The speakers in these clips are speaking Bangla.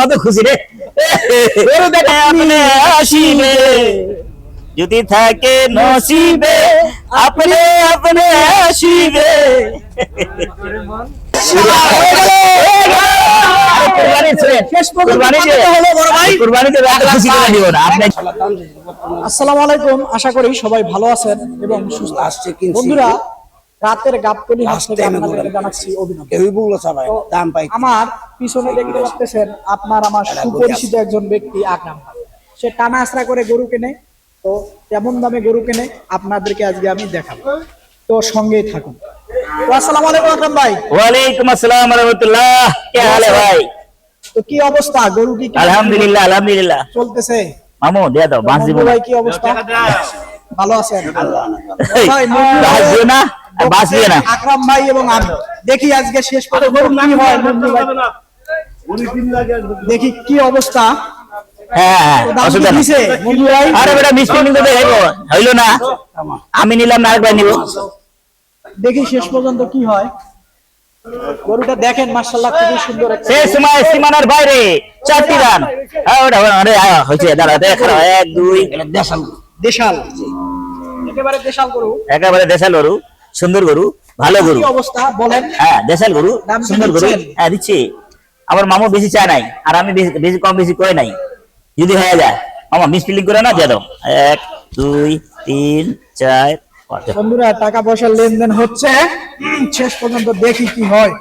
কত খুশি রে? আপনি আসিবে। যদি থাকে নসিবে আপনি আপনি আসিবে। আসসালামু আলাইকুম আশা করি সবাই ভালো আছেন এবং সুস্থ আসছে বন্ধুরা রাতের গাবতলি আপনাদেরকে জানাচ্ছি অভিনন্দন। আমার পিছনে দেখতে পাচ্ছেন আপনার আমার সুপরিচিত একজন আকরাম সে টানা আশ্রা করে গরু কেনে তো কেমন দামে গরু কেনে আপনাদেরকে আজকে আমি দেখাবো। তো সঙ্গেই থাকুন। আসসালামু আলাইকুম আকরাম ভাই। ওয়ালাইকুম আসসালাম রহমতুল্লাহ। কে হাল ভাই? তো কি অবস্থা? গরু কি আলহামদুলিল্লাহ আলহামদুলিল্লাহ। চলতেছে? মামু দিয়ে দাও বাঁশ দিব ভাই কি অবস্থা? ভালো আছেন? ভাই, না? আর দিয়ে না। আকরাম ভাই এবং আমি দেখি আজকে শেষ করে গরু কি হয়। দেখি কি অবস্থা। হ্যাঁ হ্যাঁ না। আমি নিলাম আরেকবার নিব। দেখি শেষ পর্যন্ত কি হয়। গরুটা দেখেন মার্শাল্লাহ খুবই সুন্দর একটা সে সময় সীমানার বাইরে চারটি রান। হ্যাঁ, আরে হয়েছে দাঁড়া দেখা এক দুই দেশাল। দেশাল একেবারে দেশাল গরু একেবারে দেশাল গরু। সুন্দর গরু ভালো গরু। অবস্থা? বলেন। হ্যাঁ দেশাল গরু সুন্দর গরু। হ্যাঁ দিচ্ছি। আমার মামু বেশি চায় নাই আর আমি বেশি কম বেশি করে নাই। যদি হয়ে যায় মামা মিস ফিলিং করে না দিয়ে দাও। এক দুই তিন চার বন্ধুরা টাকা পয়সার লেনদেন হচ্ছে। শেষ পর্যন্ত দেখি কি হয়।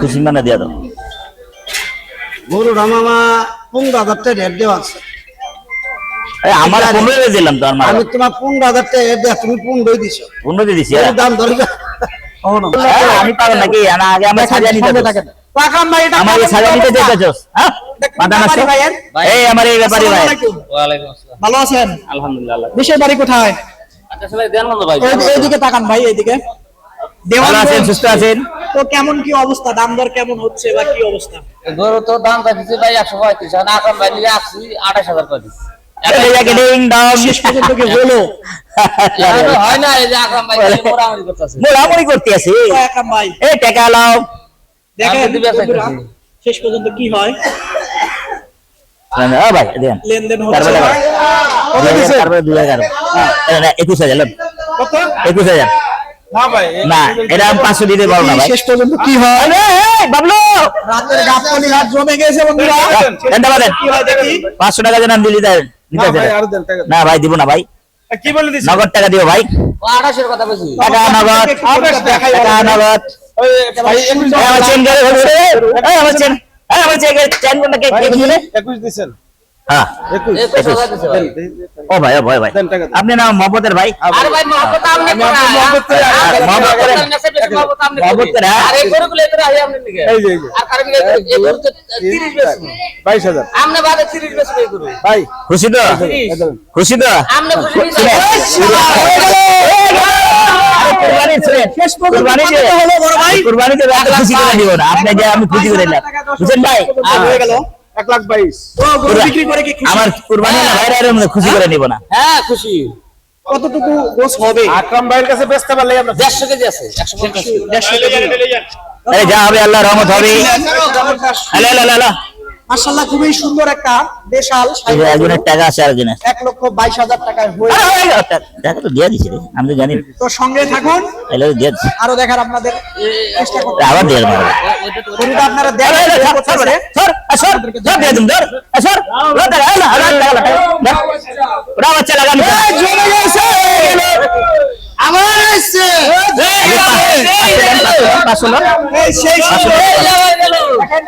খুশি মানে দিয়ে দাও। গরু রামামা পনেরো হাজার টাকা রেট দেওয়া আছে। আমার পনেরো দিলাম তো আমার আমি তোমার পনেরো হাজার টাকা তুমি পনেরো দিছো। পনেরো দিয়ে দিছি হ্যাঁ। দাম ধরে আমি নাকি? আগে আমার সাজা নিতে আমার কেমন সাজা নিতে অবস্থা? চাইতেছস মাথা ব্যাপারী নষ্ট ভাইয়ের? এই আমার এই ব্যাপারী ভাই আসসালামু আলাইকুম। ওয়ালাইকুম আসসালাম ভালো আছেন? আলহামদুলিল্লাহ। দেশের বাড়ি কোথায়? সবাই দেন না তো ভাই। এই- এইদিকে তাকান ভাই এইদিকে। ভালো আছেন সুস্থ আছেন? তো কেমন কি অবস্থা? দাম দর কেমন হচ্ছে বা কি অবস্থা? গরু তো দাম ভাই একশো পঁয়ত্রিশ আর ভাই নিয়ে আসছি আঠাশ হাজার ডং শেষ পর্যন্ত কি হলো হয় না এই যে আকরাম ভাই মোড়ামুড়ি করতেছে মোড়ামুড়ি করতে আকরাম ভাই এই টাকা লাও দেখেন আমাকে দিবে একটা বন্ধুরা, কিছু। শেষ পর্যন্ত কি হয় ভাই দেন লেনদেন হচ্ছে তারপরে ভাই কত দিছে? তারপরে দুই এগারো না, না, একুশ হাজার কত একুশ হাজার না এটা পাঁচশো দিতে পারব না শেষ পর্যন্ত কি হয় বাবলু রাতের জমে গেছে বন্ধুরা হয় পাঁচশো টাকা যেন দিলি দেন নিতে চাই না। না ভাই দিব না ভাই। কি বলে দিছি নগদ টাকা দিও ভাই। ও আঠাশের কথা বলছি টাকা নগদ। টাকা নগদ। এই, আমার চেন গেলে রে। এই, আমার চেন। এই, আমার চেন চেন কোনটা কে- কে দিছে রে? হ্যাঁ ও ভাই ও ভাই ভাই। আপনি না মহব্বতের ভাই? আরে ভাই মহব্বত আপনি করা আর মহব্বত করেন। মহব্বত আপনি মহব্বত করে, হ্যাঁ? এই গরুগুলো এত আহি আপনি নিকে আর কারণ এই গরু তো 30 বেশি। আমনে বাদে 30 বেশি এই গরু। খুশি তো? খুশি তো? খুশি আপনি যে আমি খুশি করে দিলাম বুঝছেন ভাই? হয়ে গেল। এক লাখ বাইশ। বিক্রি করে কি আমার কুরবানি ভাইরা মধ্যে খুশি করে নিব না। হ্যাঁ খুশি। কতটুকু গোস হবে? আকরাম ভাইয়ের কাছে বেচতে পারলে আমরা 150 কেজি আছে 150 দেড়শো কেজি। যা হবে আল্লাহ রহমত হবে। মাশাআল্লাহ খুবই সুন্দর একটা দেশাল একজনের টাকা আছে আরেকজনের। এক লক্ষ বাইশ হাজার টাকায় হয়ে টাকা তো দিয়ে দিছি আমি তো জানি। তো সঙ্গে থাকুন। আরও দেখার আপনাদের চেষ্টা করুন আবার দিয়ে গরুটা আপনারা দেখেন। ধর, দিয়ে ধর, ধর। ওরা বাচ্চা লাগানো জমে গেছে।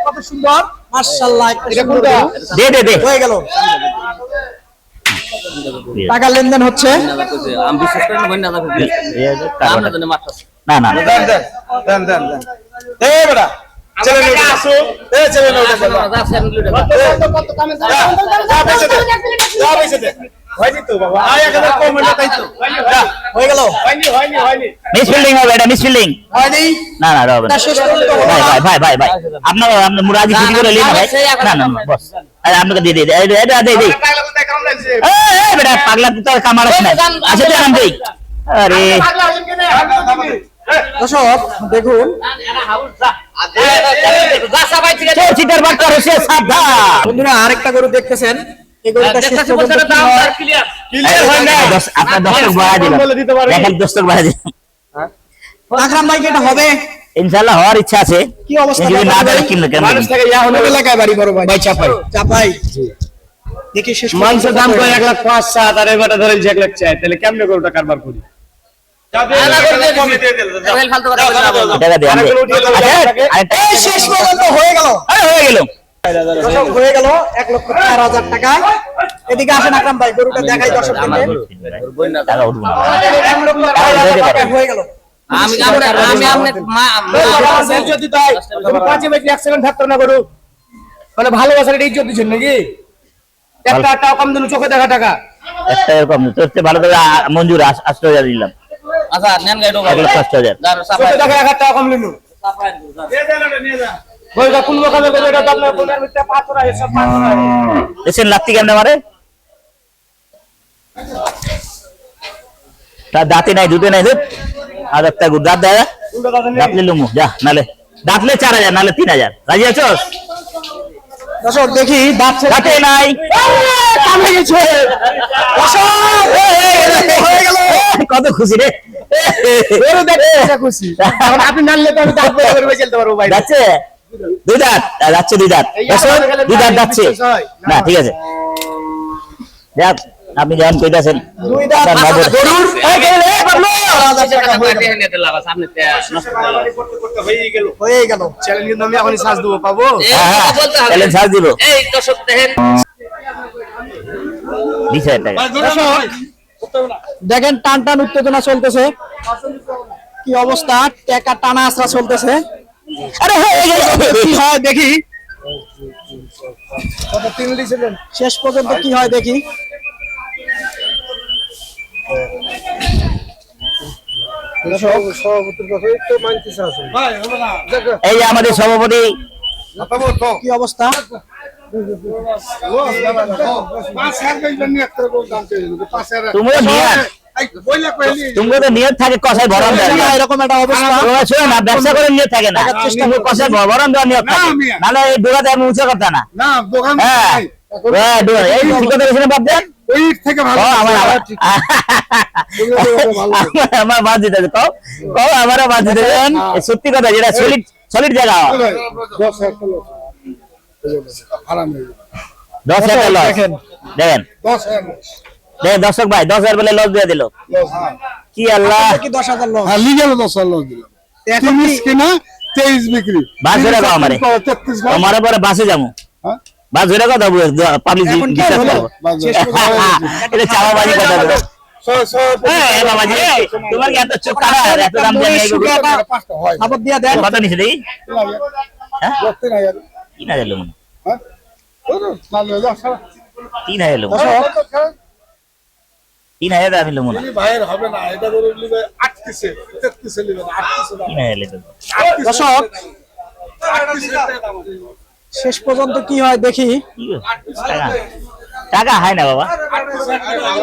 কত সুন্দর মাশাআল্লাহ। দে দে দে হয়ে গেল টাকা লেনদেন হচ্ছে আমি বিশ্বাস করি না বন্যা যাবে এই যে টাকা আমরা জানি মারতাছে না না না। দেন দেন দেন দেন এ আপনাকে দিয়ে বেটা পাগলা কামার আচ্ছা আরে। দর্শক দেখুন। বন্ধুরা আরেকটা গরু দেখতেছেন। হয়? হয়। হবে? ইনশাল্লাহ হওয়ার ইচ্ছা আছে। কি অবস্থা? না কিনলো কেন ইয়া এলাকায় বাড়ি বড় ভাই। ভাই চাপাই। চাপাই। দেখি শেষ মাংসের দাম কত এক লাখ পাঁচ সাত আর এবারটা ধরেন যে এক লাখ চাই তাহলে কেমনে গরুটা কারবার করি? হয়ে গেল হয়ে হয়ে গেল। এক লক্ষ চার হাজার টাকা। এদিকে আসেন আকরাম ভাই গরুটা দেখাই দর্শকদেরকে। টাকা উঠবো না। এক লক্ষ চার হাজার টাকা হয়ে গেল। আমি আমরা আমি আপনি মা- মা- যদি তাই পাঁচে বেশি এক সেকেন্ড থাকতো না গরু। মানে ভালোবাসার এটা ইজ্জত দিচ্ছেন নাকি? একটা টাকা কম দিন চোখে দেখা টাকা। একটা এরকম তোর ভালো মঞ্জুর আশ- আষ্ট হাজার দিলাম। আচ্ছা নেন গাইডো এক লক্ষ আষ্ট হাজার যার সাফাই চোখে দেখা এক টাকা কম লিনু গরুটা কোন লোকালে গরু তো আপনার বোনের মিথ্যা পাথর আছে সব পাথর আছে দেখছেন লাত্তি কেমনে মারে? তার দাঁতে নাই দুধে নাই দুধ আর একটা গুড় দাঁত দেয়। দাঁতলে লুমু যা নালে। দাঁতলে চার হাজার নালে তিন হাজার। রাজি আছো দর্শক দেখি দাঁত দাঁতে নাই। গেছে হয়ে কত খুশি রে। খুশি। এখন আপনি নানলে তো আমি দাঁত বের করে চলতে পারব ভাই। যাচ্ছে? দুই দাঁত যাচ্ছে দুই দাঁত। দুই দাঁত যাচ্ছে। না। ঠিক আছে। যাক আপনি যেমন কইতাছেন হয়ে গেল। চ্যালেঞ্জ কিন্তু আমি এখনই সাজ দেবো পাবো? হ্যাঁ, হ্যাঁ। চ্যালেঞ্জ দিব। এই দর্শক দেখেন। বিশ হাজার টাকা দেখেন টান টান উত্তেজনা চলতেছে। কি অবস্থা? টাকা টানা আসরা চলতেছে। আরে কি হয় দেখি। শেষ পর্যন্ত কি হয় দেখি। এই আমাদের সভাপতি। কি অবস্থা? তোমরা নিয়ে তোমরা তো নিয়ত থাকে কষায় ভরণ দেয়। না, এরকম একটা অবস্থা। না ব্যবসা করে নিয়ত থাকে না টাকার চেষ্টা তুমি কষায় ভরণ দেওয়ার নিয়ত থাকে। নাহলে এই ডোকাতে আমি উঁচা কথা না। না হ্যাঁ। হ্যাঁ, এই কথা বলছি না বাপজান? ওই থেকে ভালো। কও, আমার আমার আমার- আমার মাছ দিতে কও কও আমারও মাছ দিতে সত্যি কথা যেটা সলিড সলিড জায়গা। দশ হাজার লস দেখেন। দেখেন। দেখেন দর্শক ভাই দশ হাজার বলে লস দিয়ে দিল। কি আল্লাহ। কি দশ হাজার লোক হ্যাঁ লিগেল দশ হাজার দিলাম। এখন কিনা তেইশ বিক্রি। বাস ধরে দাও আমারে। তেত্রিশ পরে বাসে যাব। হ্যাঁ? বাস ধরে কথা পাবলিক বিশ্বাস করব। এটা চাপাবাজি কথা বলো। হ্যাঁ এ বাবাজি এই, তোমার কি এত চোখ কাটা এত দাম দিয়ে নিয়ে গেলো? খবর দিয়ে দেন। কত নিছে দেখি। হ্যাঁ? তিন হাজার। লোক তিন হাজার লোক। তিন হাজার আমি লোক না। ভাইয়ের হবে না এটা ধরে নিবে আটত্রিশে তেত্রিশে নিবে তিন হাজার লোক দর্শক শেষ পর্যন্ত কি হয় দেখি? টাকা। টাকা হয় না বাবা।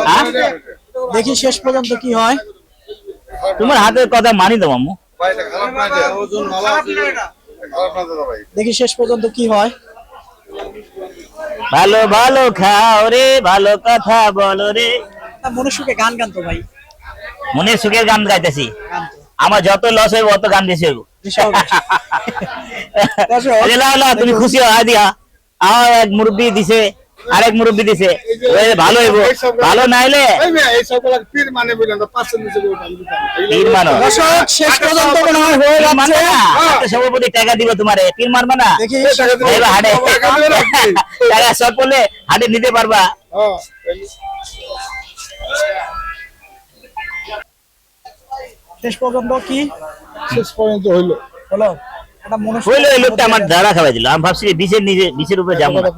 হ্যাঁ? দেখি শেষ পর্যন্ত কি হয়। তোমার হাতের কথা মানি তো মাম্মু দেখি শেষ পর্যন্ত কি হয়। ভালো ভালো খাও রে ভালো কথা বলো রে। মনে সুখে গান গান তো ভাই। মনে সুখে গান গাইতেছি আমার যত লস হইব অত গান দিছে হইব। তুমি খুশি হয় দিয়া। আমার এক মুরব্বী দিছে আরেক মুরব্বী দিছে। ভালো হইব। ভালো পীর মানে বললেন না। পীর মানো। শেষ পর্যন্ত হয়ে যাচ্ছে। সভাপতি টাকা দিব তোমারে। পীর মারবা না। হাটে। টাকা সব করলে হাটে নিতে পারবা। হ্যাঁ, শেষ পর্যন্ত কি? শেষ পর্যন্ত হইল। হলো। হইল এই লোকটা আমার দাঁড়া খাওয়াই দিল আমি ভাবছি বিশের নিজে বিশের উপরে যাব না।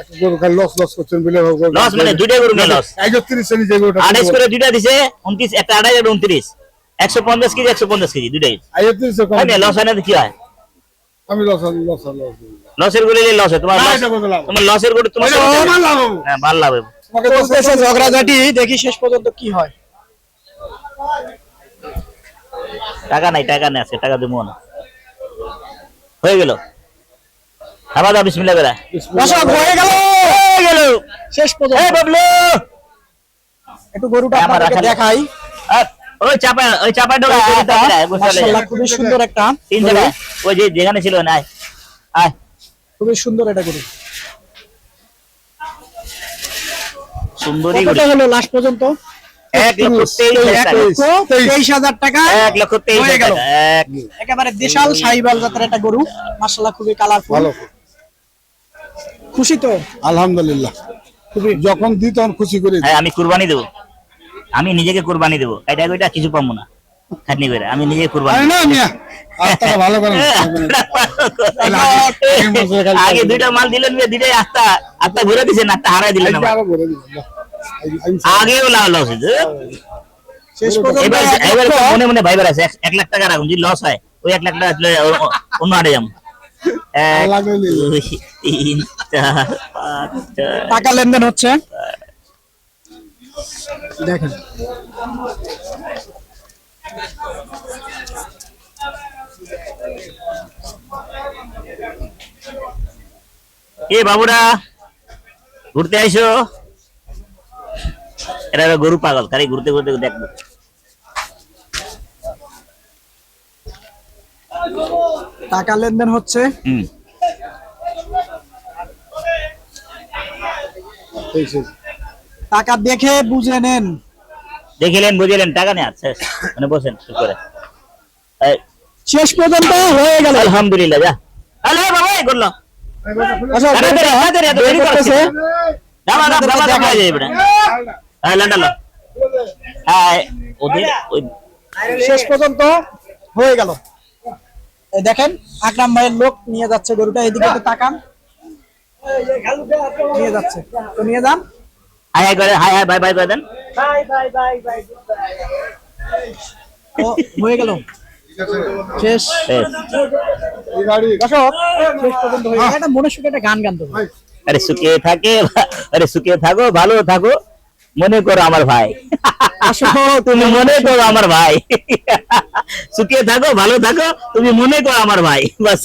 একটা গরু খালি লস লস করছেন বলে লস মানে দুইটা গরু নিয়ে লস একত্রিশে নিচে গরুটা আঠাইশ করে দুইটা দিছে উনত্রিশ একটা আঠাইশ একটা উনত্রিশ। একশো পঞ্চাশ কেজি একশো পঞ্চাশ কেজি দুইটাই। একত্রিশে কম হয় লস হয় না কি হয়? আমি লস লস লস লসের গরু লস হয় তোমার। তোমার লসের গরু তোমার। হ্যাঁ ভালো লাভ ঝগড়াঝাটি দেখি শেষ পর্যন্ত কি হয়। টাকা নাই টাকা নেই আজকে টাকা দেবো না। হয়ে গেল। দাওয়া বিসমিল্লাহ বেলা হয়ে গেল। হয়ে গেল। শেষ এই পর্যন্ত বাবলু। একটু গরুটা আপনাদেরকে দেখাই। ওই চাপা ওই চাপা ঢোকা মাশাআল্লাহ খুবই সুন্দর একটা তিন জায়গা ওই যে যেখানে ছিল না আয়। খুবই সুন্দর এটা গরু। সুন্দরী হলো লাস্ট পর্যন্ত? এক লক্ষ তেইশ হাজার টাকা। লক্ষ তেইশ। হাজার টাকা এক লক্ষ তেইশ হাজার গেল। টাকা। এক একেবারে দেশাল সাহিবাল জাতের একটা গরু। মাশাআল্লাহ খুবই কালারফুল খুশি তো? আলহামদুলিল্লাহ। খুবই। যখন দিই তখন খুশি করে আমি কুরবানি দেবো। আমি নিজেকে কুরবানি দেবো। এটা এটা কিছু পাবো না। খাটনি করে আমি নিজে কুরবানি না মিয়া। ভালো করেন আগে দুইটা মাল দিলেন দুইটাই আস্তা আস্তা ঘুরে দিছেন আস্তা হারাই দিলেন। আগেও লাভ লস হয়েছে। এবার এবার মনে মনে ভাইবার আছে এক- লাখ টাকা রাখুন যদি লস হয় ওই এক লাখ টাকা অন্য হাটে যাব। লেনদেন হচ্ছে? দেখেন। এ বাবুরা ঘুরতে আইসো। এরা গরু পাগল খালি ঘুরতে ঘুরতে দেখব টাকা লেনদেন হচ্ছে টাকা দেখে বুঝে নেন দেখিলেন বুঝিলেন টাকা নেই আচ্ছা মানে বসেন করে শেষ পর্যন্ত হয়ে গেল আলহামদুলিল্লাহ যা আরে বাবা এই করল আচ্ছা, আরে, আরে, আরে, আরে, বের দেরি করতেছে। দাবা হ্যাঁ লান্ডালো হ্যাঁ ওদের শেষ পর্যন্ত হয়ে গেল। দেখেন আকরাম ভাইয়ের লোক নিয়ে যাচ্ছে গরুটা এদিকে একটু তাকান। নিয়ে যাচ্ছে। তো নিয়ে যান। হাই হাই করে হাই হাই বাই বাই করে দেন। ও, হয়ে গেল। শেষ। বেশ। এই গাড়ি দর্শক শেষ পর্যন্ত হয়ে গেল। একটা মনে সুখে একটা গান গান দেবো আরে সুখে থাকে আরে সুখে থাকো ভালো থাকো। মনে করো আমার ভাই। আসো। তুমি মনে করো আমার ভাই। সুখে থাকো ভালো থাকো তুমি মনে করো আমার ভাই। বাস।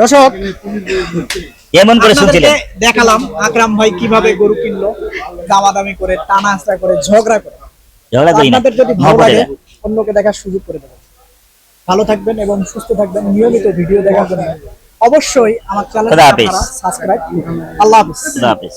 দর্শক এমন করে শুনছিলেন। দেখালাম আকরাম ভাই কীভাবে গরু কিনলো দামাদামি করে টানা হাসা করে ঝগড়া করে। ঝগড়া করি আপনাদের যদি ভালো লাগে অন্যকে দেখার সুযোগ করে দেবেন। ভালো থাকবেন এবং সুস্থ থাকবেন। নিয়মিত ভিডিও দেখার জন্য অবশ্যই আমার চ্যানেল। সাবস্ক্রাইব আল্লাহ হাফিজ। খুদা হাফেজ।